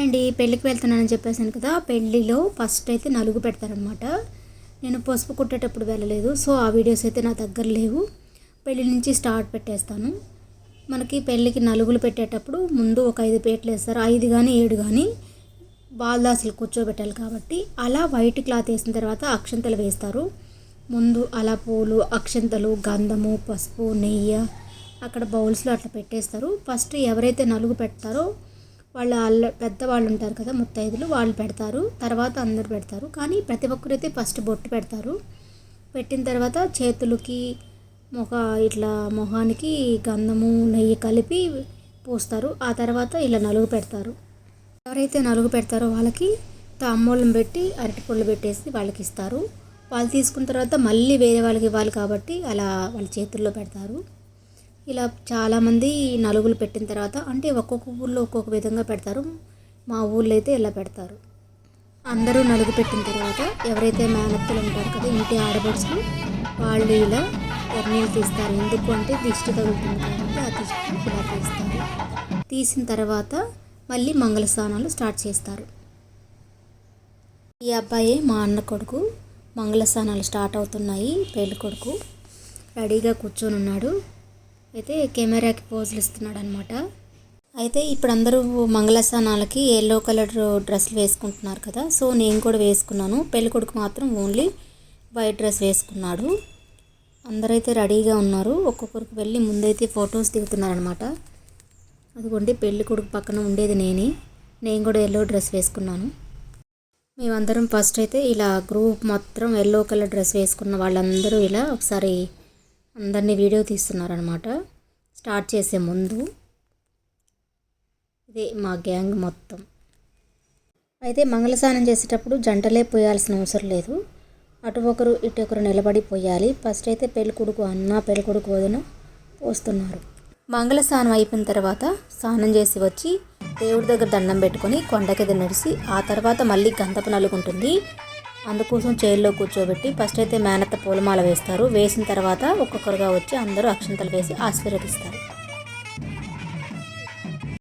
Hi అండి పెళ్ళికి వెళ్తున్నానని చెప్పేసాను కదా పెళ్ళిలో ఫస్ట్ అయితే నలుగు పెడతారనమాట నేను పసుపు కుట్టేటప్పుడు వెళ్ళలేదు సో ఆ వీడియోస్ అయితే నా దగ్గర లేవు. పెళ్ళి నుంచి స్టార్ట్ పెట్టేస్తాను. మనకి పెళ్ళికి నలుగులు పెట్టేటప్పుడు ముందు ఒక ఐదు పేట్లు వేస్తారు ఐదు కానీ ఏడు కానీ బాల్దాసులు కూర్చోబెట్టాలి కాబట్టి అలా వైట్ క్లాత్ వేసిన తర్వాత అక్షంతలు వేస్తారు. ముందు అలా పూలు అక్షంతలు గంధము పసుపు నెయ్యి అక్కడ బౌల్స్లో అట్లా పెట్టేస్తారు. ఫస్ట్ ఎవరైతే నలుగు పెడతారో వాళ్ళ అల్ల పెద్దవాళ్ళు ఉంటారు కదా ముత్తైదులు వాళ్ళు పెడతారు. తర్వాత అందరు పెడతారు. కానీ ప్రతి ఒక్కరైతే ఫస్ట్ బొట్టు పెడతారు. పెట్టిన తర్వాత చేతులకి మొహ ఇట్లా మొహానికి గంధము నెయ్యి కలిపి పూస్తారు. ఆ తర్వాత ఇలా నలుగు పెడతారు. ఎవరైతే నలుగు పెడతారో వాళ్ళకి తాంబూలం పెట్టి అరటిపళ్ళు పెట్టేసి వాళ్ళకి ఇస్తారు. వాళ్ళు తీసుకున్న తర్వాత మళ్ళీ వేరే వాళ్ళకి ఇవ్వాలి కాబట్టి అలా వాళ్ళ చేతుల్లో పెడతారు. ఇలా చాలామంది నలుగులు పెట్టిన తర్వాత అంటే ఒక్కొక్క ఊళ్ళో ఒక్కొక్క విధంగా పెడతారు. మా ఊళ్ళో అయితే ఇలా పెడతారు. అందరూ నలుగు పెట్టిన తర్వాత ఎవరైతే మేనత్తులు ఉంటారు కదా ఇంటి ఆడబడుచులు వాళ్ళు ఇలా ఎర్నీళ్ళు తీస్తారు. ఎందుకు అంటే దిష్టి తగులుతుంది కాబట్టి ఆ దిష్టి ఇలా తీస్తారు. తీసిన తర్వాత మళ్ళీ మంగళ స్నానాలు స్టార్ట్ చేస్తారు. ఈ అబ్బాయి మా అన్న కొడుకు. మంగళ స్నానాలు స్టార్ట్ అవుతున్నాయి. పెళ్ళి కొడుకు. రెడీగా కూర్చొని ఉన్నాడు అయితే కెమెరాకి పోజులు ఇస్తున్నాడు అనమాట అయితే ఇప్పుడు అందరూ మంగళస్నానాలకి ఎల్లో కలర్ డ్రెస్సులు వేసుకుంటున్నారు కదా. సో నేను కూడా వేసుకున్నాను. పెళ్ళి కొడుకు మాత్రం ఓన్లీ వైట్ డ్రెస్ వేసుకున్నాడు. అందరైతే రెడీగా ఉన్నారు. ఒక్కొక్కరికి వెళ్ళి ముందైతే ఫొటోస్ దిగుతున్నారనమాట అదిగోండి పెళ్ళి కొడుకు పక్కన ఉండేది నేనే. నేను కూడా ఎల్లో డ్రెస్ వేసుకున్నాను. మేమందరం ఫస్ట్ అయితే ఇలా గ్రూప్ మొత్తం ఎల్లో కలర్ డ్రెస్ వేసుకున్న వాళ్ళందరూ ఇలా ఒకసారి అందరినీ వీడియో తీస్తున్నారనమాట. స్టార్ట్ చేసే ముందు ఇదే మా గ్యాంగ్ మొత్తం. అయితే మంగళస్నానం చేసేటప్పుడు జంటలే పోయాల్సిన అవసరం లేదు. అటు ఒకరు ఇటు ఒకరు నిలబడి పోయాలి. ఫస్ట్ అయితే పెళ్ళికొడుకు అన్న పెళ్ళికొడుకు వదిన పోస్తున్నారు. మంగళ స్నానం అయిపోయిన తర్వాత స్నానం చేసి వచ్చి దేవుడి దగ్గర దండం పెట్టుకొని కొండకిద నడిచి ఆ తర్వాత మళ్ళీ గంధపు నలుగుంటుంది. అందుకోసం చైర్లో కూర్చోబెట్టి ఫస్ట్ అయితే మేనత్త పూలమాల వేస్తారు. వేసిన తర్వాత ఒక్కొక్కరుగా వచ్చి అందరూ అక్షంతలు వేసి ఆశీర్వదిస్తారు.